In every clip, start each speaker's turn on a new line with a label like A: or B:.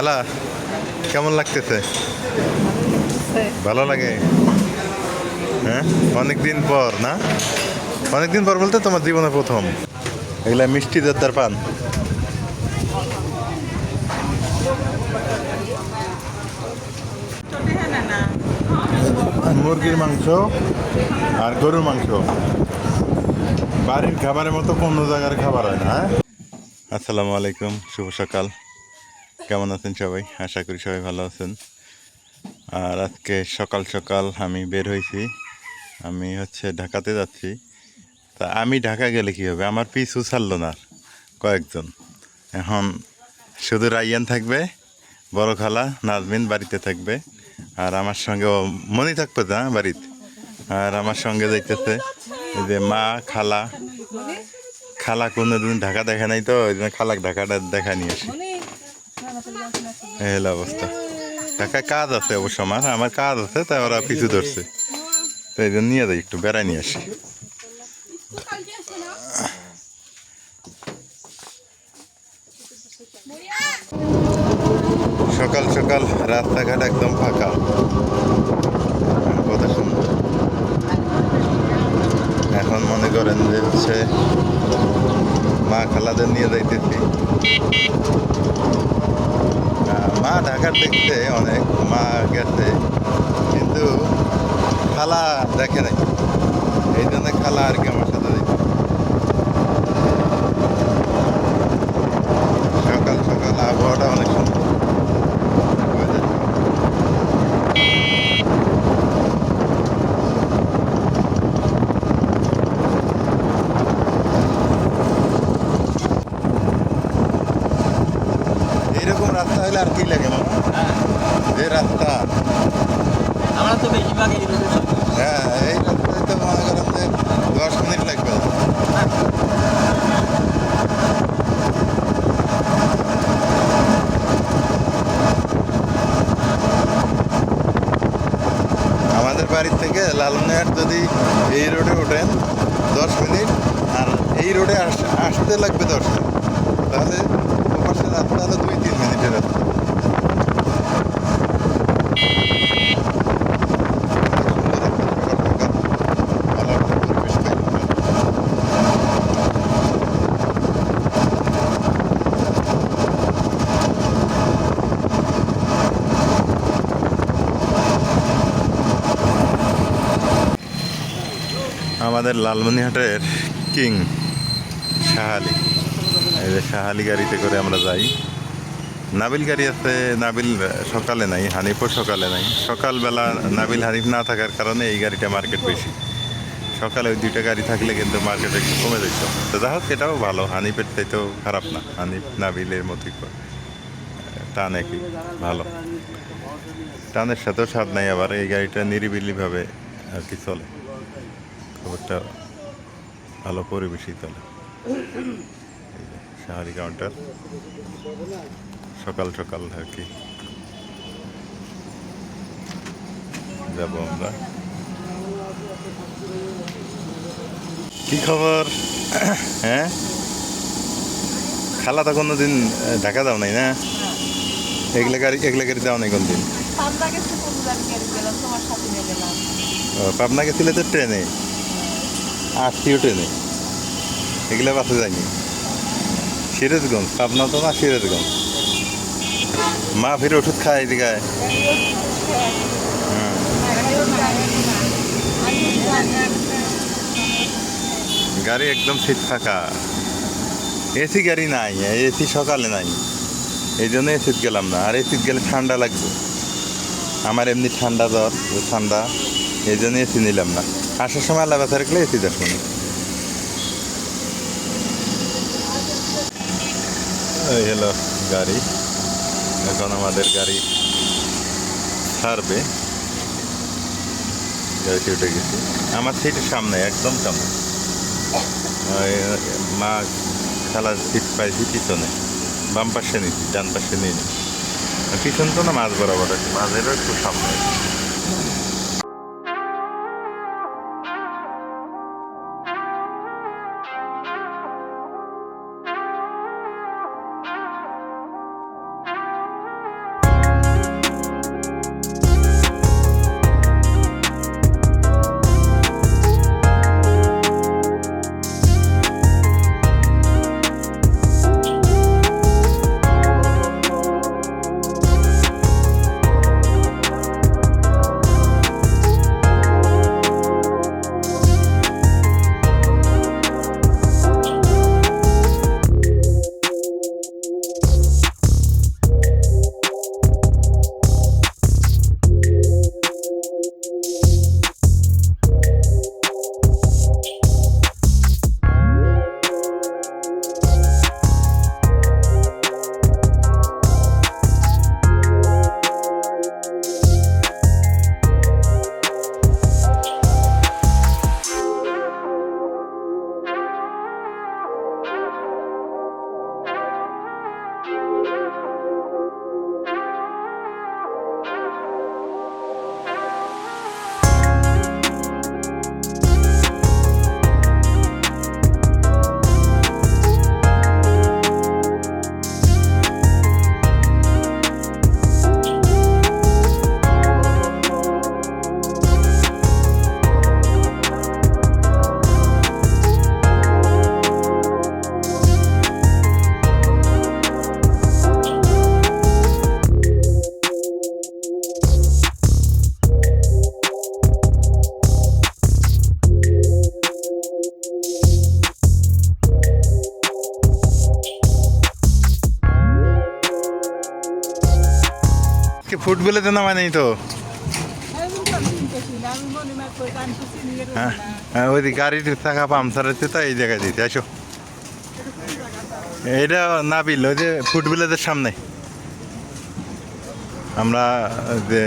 A: খালা কেমন লাগতেছে? ভালো লাগে? হ্যাঁ? অনেকদিন পর, না? অনেকদিন পর বলতে তোমার জীবনে প্রথম। এগুলা মিষ্টি দত্তার পান। মুরগির মাংস আর গরুর মাংস। বাড়ির খাবারের মতো কোনো জায়গার খাবার হয় না হ্যাঁ? আসসালামু আলাইকুম, শুভ সকাল। কেমন আছেন সবাই? আশা করি সবাই ভালো আছেন। আর আজকে সকাল সকাল আমি বের হয়েছি। আমি হচ্ছে ঢাকাতে যাচ্ছি। তা আমি ঢাকা গেলে কী হবে? আমার পিছু ছাড়লো না কয়েকজন। এখন শুধু রাইয়ান থাকবে, বড় খালা নাজমিন বাড়িতে থাকবে। আর আমার সঙ্গে মনি থাকবে না বাড়িতে। আর আমার সঙ্গে যাইতেছে যে মা, খালা। খালা কোনোদিন ঢাকা দেখা নাই তো, ওই জন্য খালাক ঢাকাটা দেখা নিয়ে আসি। এই অবস্থা। ঢাকায় কাজ আছে অবশ্য আমার আমার কাজ আছে, তাই ওরা পিছু ধরছে। তো এই জন্য নিয়ে যাই, একটু বেড়াই নিয়ে আসি। সকাল সকাল রাস্তাঘাট একদম ফাঁকা। কত সুন্দর। এখন মনে করেন যে হচ্ছে মা খালাদের নিয়ে যাইতেছি। মা ঢাকার দেখতে অনেক, মা গেছে, কিন্তু খালা দেখে নাই। এই জন্য খালা আর কি আমার সাথে যাইতে সকাল সকাল আবহাওয়াটা অনেক সুন্দর weather টা। এইরকম রাস্তা হলে আর কি লাগে যে রাস্তা
B: আমরা তো বেশিরভাগ এই
A: হ্যাঁ এই রাস্তায় তো মনে করেন যে দশ মিনিট লাগবে। আমাদের বাড়ি থেকে লালমনিহাট যদি এই রোডে ওঠেন দশ মিনিট আর এই রোডে আস- আসতে লাগবে দশ মিনিট তাহলে ওপাশে রাস্তা হলো দুই তিন মিনিটের রাস্তা ভালো একটা পরিবেশ পাইলাম। আমাদের লালমনিহাটের কিং শাহালি। এই যে শাহালি গাড়িতে করে আমরা যাই। নাবিল গাড়ি আছে, নাবিল সকালে নাই, হানিফও সকালে নাই। সকালবেলা নাবিল, হানিফ না থাকার কারণে এই গাড়িটা মার্কেট বেশি। সকালে ওই দুইটা গাড়ি থাকলে কিন্তু মার্কেট একটু কমে যেত তো যাই হোক, এটাও ভালো। হানিফের চাইতেও খারাপ না। হানিফ, নাবিলের মতোই। টান একই, ভালো। টানের সাথেও স্বাদ নাই, আবার এই গাড়িটা নিরিবিলিভাবে আর কি চলে। খুব একটা ভালো পরিবেশই এই যে কাউন্টার সকাল সকাল আর কি। যাব আমরা। কি খবর? হ্যাঁ? খালা তো কোনোদিন আহ, ঢাকা যাও নাই না? এগুলা গাড়ি এগুলা গাড়ি যাও নাই কোনদিন?
C: পাবনা
A: গেছিলে তো ট্রেনে? আসছিও ট্রেনে এগুলা বাসে যায়নি। সিরাজগঞ্জ, পাবনা তো না সিরাজগঞ্জ? মা ফিরে ওষুধ খায় এদিকে গাড়ি একদম সিট ফাঁকা। এসি গাড়ি নাই, এসি সকালে নাই। এই জন্য এসিত গেলাম না। আর এসিত গেলে ঠান্ডা লাগবে। আমার এমনি ঠান্ডা জ্বর, ঠান্ডা। এই জন্য এসি নিলাম না। আসার সময় আল্লাহ ব্যথা রাখলে এসি এই হলো গাড়ি। এখন আমাদের গাড়ি ছাড়বে। গাড়িতে উঠে গেছি। আমার সিটের সামনে, একদম সামনে। মা খেলার সিট পাইছি পিছনে। বাম পাশে নিচ্ছি ডান পাশে নিয়ে নি পিছন তো না মাছ বরাবর আছে, মাঝেরও একটু সামনে ফুটবলেতে নামায় নেই তো? হ্যাঁ হ্যাঁ ওই গাড়ির চাকা পামচার হচ্ছে তো এই জায়গায় দিতে, আসো। এটা নাবিল, ওই যে ফুটবলেদের সামনে। আমরা যে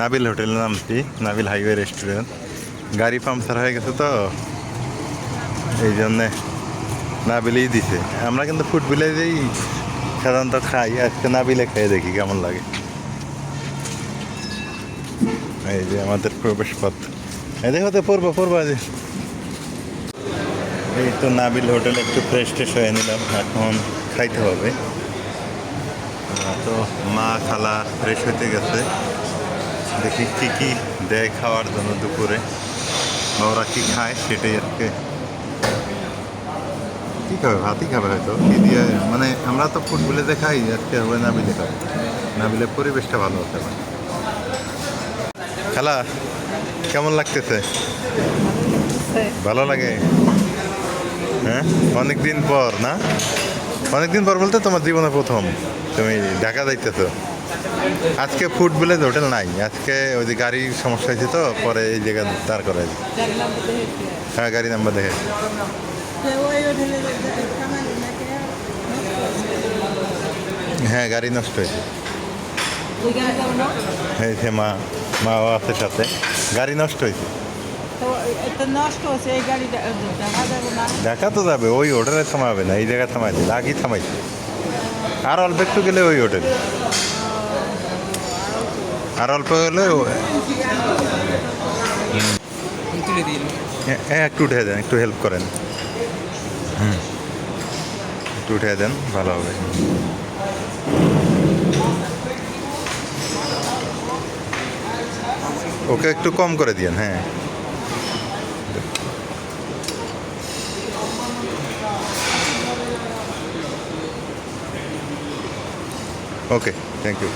A: নাবিল হোটেলে নামছি, নাবিল হাইওয়ে রেস্টুরেন্ট। গাড়ি পাংচার হয়ে গেছে তো। এই জন্যে নাবিলেই দিছে। আমরা কিন্তু ফুটবলে যেই সাধারণত খাই, আজকে নাবিলে খেয়ে দেখি কেমন লাগে। এই যে আমাদের প্রবেশ পথ এই দেখো তো পড়ব পড়ব যে এই তো নাবিল হোটেলে একটু ফ্রেশ ট্রেশ হয়ে নিলাম, এখন খাইতে হবে। তো মা খালা ফ্রেশ হতে গেছে। দেখি কি কি দেয় খাওয়ার জন্য দুপুরে। বা কি খায় সেটাই আজকে। কি খাবে? ভাতই খাবে হয়তো। কি দিয়ে মানে আমরা তো ফুটবলে দেখাই আজকে হবে নাবিলে খাবে। নাবিলে পরিবেশটা ভালো হতে পারে। খালা কেমন লাগতেছে? ভালো লাগে? হ্যাঁ? অনেক দিন পর, না? অনেক দিন পর বলতে তোমার জীবনে প্রথম। তুমি ঢাকা যাইতেছো। আজকে ফুটবলে হোটেল নাই। আজকে ওই যে গাড়ির সমস্যা হয়েছে তো, পরে এই জায়গা দাঁড় করা হয়েছে হ্যাঁ গাড়ি নাম্বার দেখে। হ্যাঁ গাড়ি নষ্ট হয়েছে। এই যে মা আছে সাথে গাড়ি নষ্ট হয়েছে
C: দেখা
A: তো যাবে ওই হোটেলে থামাবে না এই জায়গায় থামাইছে আগেই থামাইছে আর অল্প একটু গেলে ওই হোটেল আর অল্প গেলে হ্যাঁ একটু উঠে দেন একটু হেল্প করেন হুম একটু উঠে দেন ভালো হবে ওকে একটু কম করে দিয়েন হ্যাঁ। ওকে থ্যাংক ইউ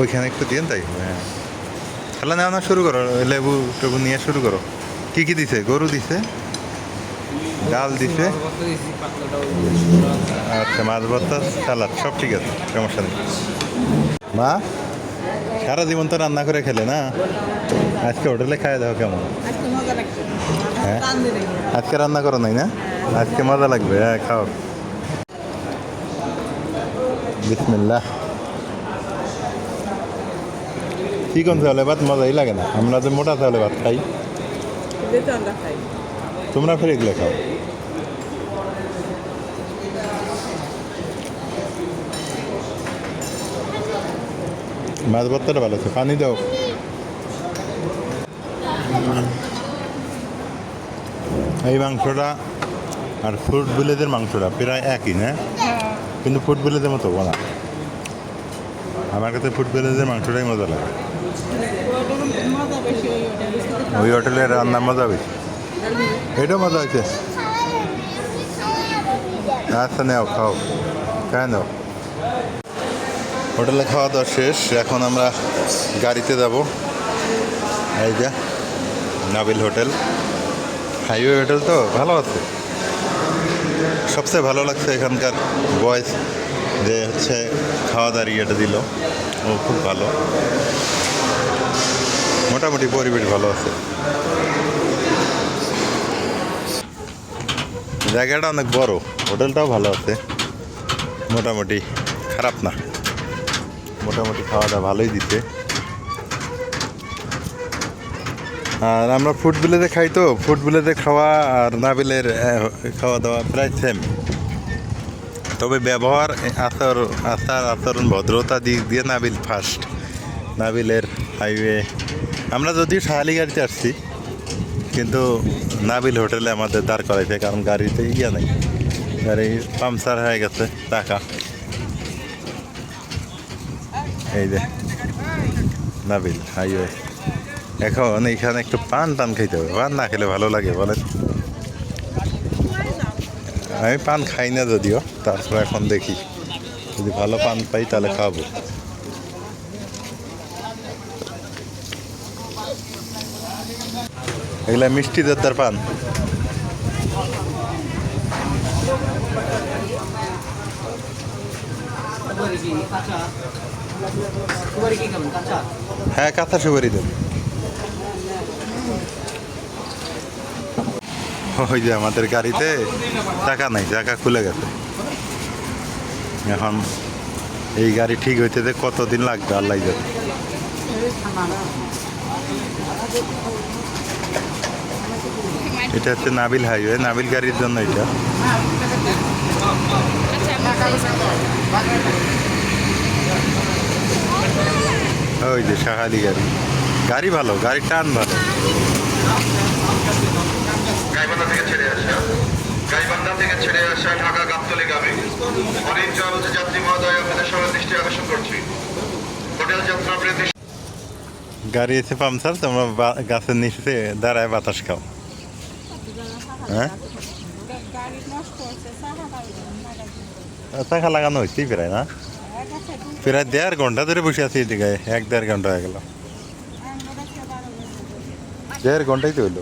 A: ওইখানে একটু দিয়েন তাই হ্যাঁ। খেলা নেওয়া না শুরু করো, লেবু টেবু নিয়ে শুরু করো। কি কি দিছে? গরু দিছে? ডাল দিছে? আচ্ছা মাছ ভর্তা, সালাদ, সব ঠিক আছে, সমস্যা নেই। মা সারা জীবন তো রান্না করে খেলে না? আজকে হোটেলে খাওয়া দাও কেমন?
C: আজকে
A: হ্যাঁ? আজকে রান্না করো নাই না? আজকে মজা লাগবে হ্যাঁ খাও। বিসমিল্লাহ। চিকন চাউলে ভাত? মজাই লাগে না। আমরা যে মোটা চাউলে ভাত খাই।
C: খাই।
A: তোমরা ফের এগুলো খাও। মাছ ভর্তাটা ভালো আছে। পানি দাও। এই মাংসটা আর ফুট ভিলেজের মাংসটা প্রায় একই, না? কিন্তু ফুট ভিলেজের মতো, বলা। আমার কাছে ফুট ভিলেজের মাংসটাই মজা লাগে।
C: ওই হোটেলে
A: রান্নার মজা বেশি। এটাও মজা হয়েছে। আচ্ছা নেও, খাও। কেন হোটেলে খাওয়া দাওয়া শেষ। এখন আমরা গাড়িতে যাব। এই যে। নাবিল হোটেল। হাইওয়ে হোটেল তো, ভালো আছে। সবচেয়ে ভালো লাগছে এখানকার বয়স যে হচ্ছে খাওয়া দাওয়ার ইয়েটা দিল। ও খুব ভালো। মোটামুটি পরিবেশ ভালো আছে। জায়গাটা অনেক বড়, হোটেলটাও ভালো আছে। মোটামুটি খারাপ না। মোটামুটি খাওয়া দাওয়া ভালোই দিতে আর আমরা ফুড বিলেতে খাই তো। ফুড বিলেতে খাওয়া আর নাবিলের খাওয়া দাওয়া প্রায় সেম তবে ব্যবহার, আচার আচার আচরণ, ভদ্রতা দিক দিয়ে নাবিল ফার্স্ট নাবিলের হাইওয়ে আমরা যদিও সাহালি গাড়িতে আসছি, কিন্তু নাবিল হোটেলে আমাদের দাঁড় করাইছে কারণ গাড়িতে ইয়ে নেই। গাড়ি পাংচার হয়ে গেছে, টাকা। এই যে, নাবিল হাইওয়ে এখন এইখানে একটু পান টান খাইতে হবে। পান না খেলে ভালো লাগে, বলেন। আমি পান খাই না যদিও, তারপর এখন দেখি। যদি ভালো পান পাই তাহলে খাব। এগুলা মিষ্টি দেবদার পান। হ্যাঁ কাঁথা সুপারি দেবে। ওই যে আমাদের গাড়িতে চাকা নাই, চাকা খুলে গেছে। এখন এই গাড়ি ঠিক হইতে যে কতদিন লাগবে, আল্লাহ যাবে এটা হচ্ছে নাবিল হাইওয়ে, নাবিল গাড়ির জন্য এটা। ওই যে শাহালি গাড়ি। গাড়ি ভালো, গাড়ির টান ভালো।
D: গাইবান্ধা থেকে ছেড়ে আসা। গাইবান্ধা থেকে ছেড়ে আসা ঢাকা গাবতলিগামী অনেক হচ্ছে যাত্রী মহোদয়, আপনাদের সবার দৃষ্টি আকর্ষণ করছি। হোটেল যাত্রা
A: গাড়ি এসে পামসার তোমরা গাছের নিচে দাঁড়ায় বাতাস খাও। হ্যাঁ?
C: চাকা
A: লাগানো হয়েছে প্রায়, না? প্রায় দেড় ঘণ্টা ধরে বসে আছি জায়গায় এক দেড় ঘণ্টা হয়ে গেল। দেড় ঘন্টাই তো হইল।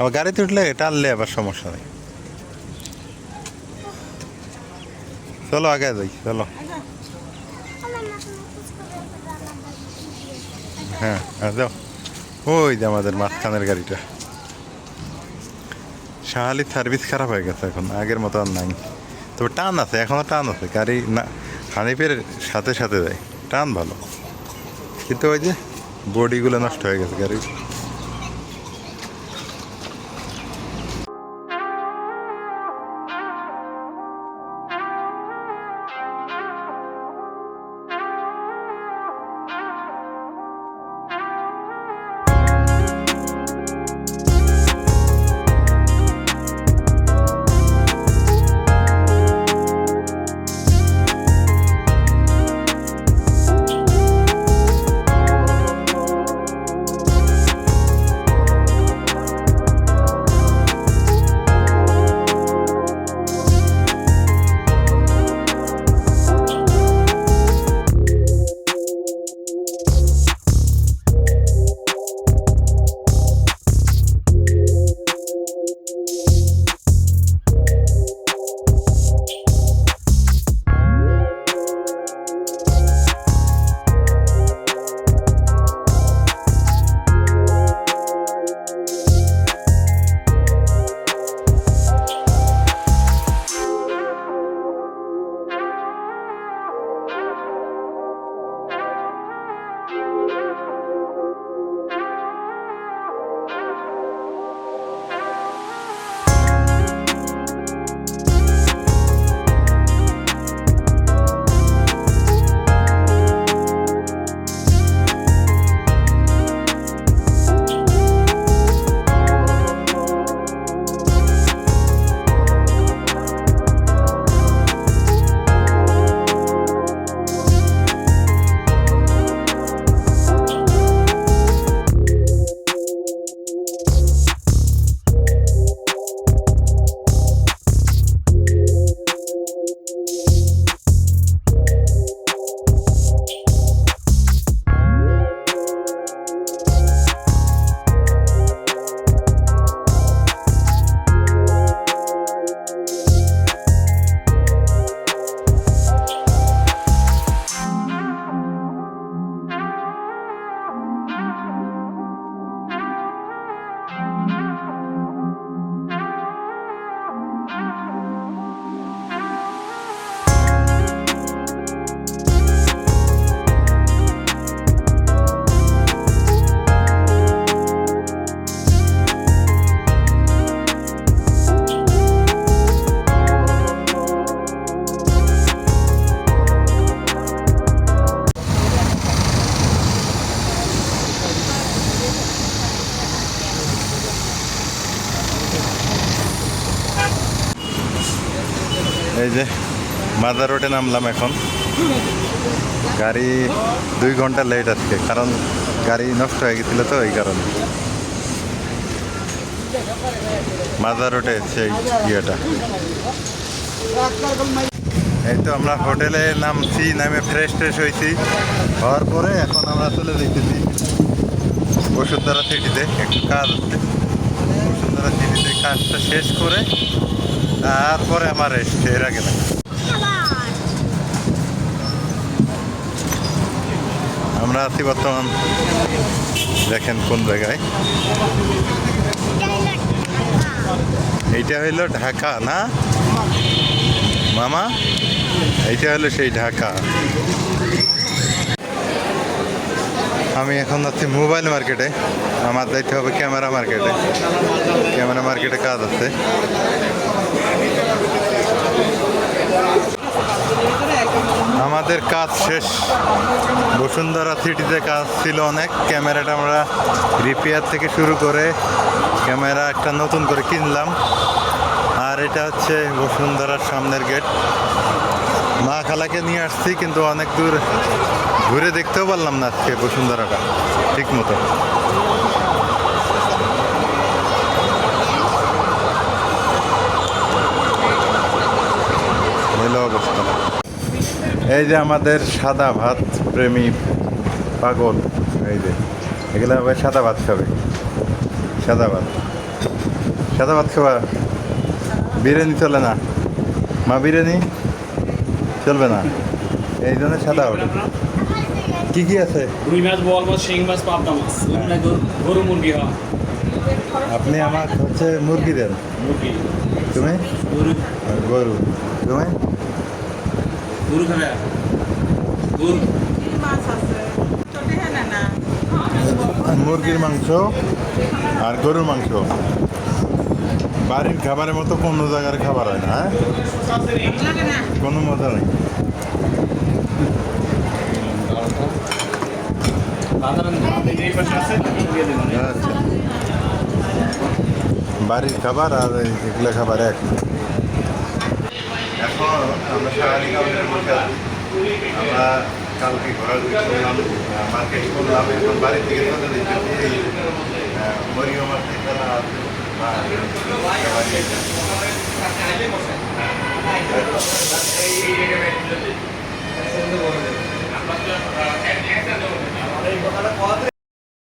A: আবার গাড়িতে উঠলে টানলে আবার সমস্যা নেই। চলো, আগে যাই, চলো। হ্যাঁ যাও। ওই যে আমাদের মাঝখানের গাড়িটা। শাহালির সার্ভিস খারাপ হয়ে গেছে এখন, আগের মতো আর নাই। তবে টান আছে এখনও টান আছে, গাড়ি না হানিফের সাথে সাথে যায়, টান ভালো। কিন্তু ওই যে বডিগুলো নষ্ট হয়ে গেছে গাড়ির। এই যে মাদার রোডে নামলাম এখন। গাড়ি দুই ঘণ্টা লেট আজকে, কারণ গাড়ি নষ্ট হয়ে গেছিল তো এই কারণে। মাদার রোডে সেই ইয়েটা। এই তো আমরা হোটেলে নামছি, নামে ফ্রেশ ট্রেশ হয়েছি। হওয়ার পরে এখন আমরা চলে যেতেছি বসুন্ধরা সিটিতে। একটু কাজ আছে। বসুন্ধরা সিটিতে কাজটা শেষ করে তারপরে আমার এর আগে আমরা আছি বর্তমান, দেখেন কোন জায়গায়। এইটা হইল ঢাকা, না? মামা, এইটা হইল সেই ঢাকা। আমি এখন আছি মোবাইল মার্কেটে। আমার দায়িত্ব হবে ক্যামেরা মার্কেটে। ক্যামেরা মার্কেটে কাজ আছে। আমাদের কাজ শেষ। বসুন্ধরা সিটিতে কাজ ছিল অনেক। ক্যামেরাটা আমরা রিপেয়ার থেকে শুরু করে ক্যামেরা একটা নতুন করে কিনলাম। আর এটা হচ্ছে বসুন্ধরার সামনের গেট মা খালাকে নিয়ে আসছি, কিন্তু অনেক দূর ঘুরে দেখতেও পারলাম না আজকে বসুন্ধরাটা, ঠিক মতো। এলো অবস্থা। এই যে আমাদের সাদা ভাত প্রেমী পাগল এই যে। এগুলো আবার সাদা ভাত খাবে। সাদা ভাত। সাদা ভাত খাবা? বিরিয়ানি চলে না? মা বিরিয়ানি? চলবে না? এই জন্য সাদা হবে। কি কি আছে?
E: রুই মাছ বোয়াল মাছ শিং মাছ পাবদা মাছ।
B: গরু-
E: গরু মুরগি হয়।
A: আপনি আমার হচ্ছে মুরগি দেন।
E: মুরগি।
A: তুমি?
B: গরু।
A: গরু। তুমি?
B: গরু খাবে
A: মুরগির মাংস আর গরুর মাংস। বাড়ির খাবারের মতো কোনো জায়গার খাবার হয় না হ্যাঁ? কোনো মজা নেই। আচ্ছা। বাড়ির খাবার আর এগুলো খাবার এক। হ্যাঁ আমরা সারাদিন আমাদের বসে আছি। আমরা কালকে ঘোরাঘুরি করলাম মার্কেট করলাম, এখন বাড়ির থেকে চলে যেতে মার্কেট খেলা আমরা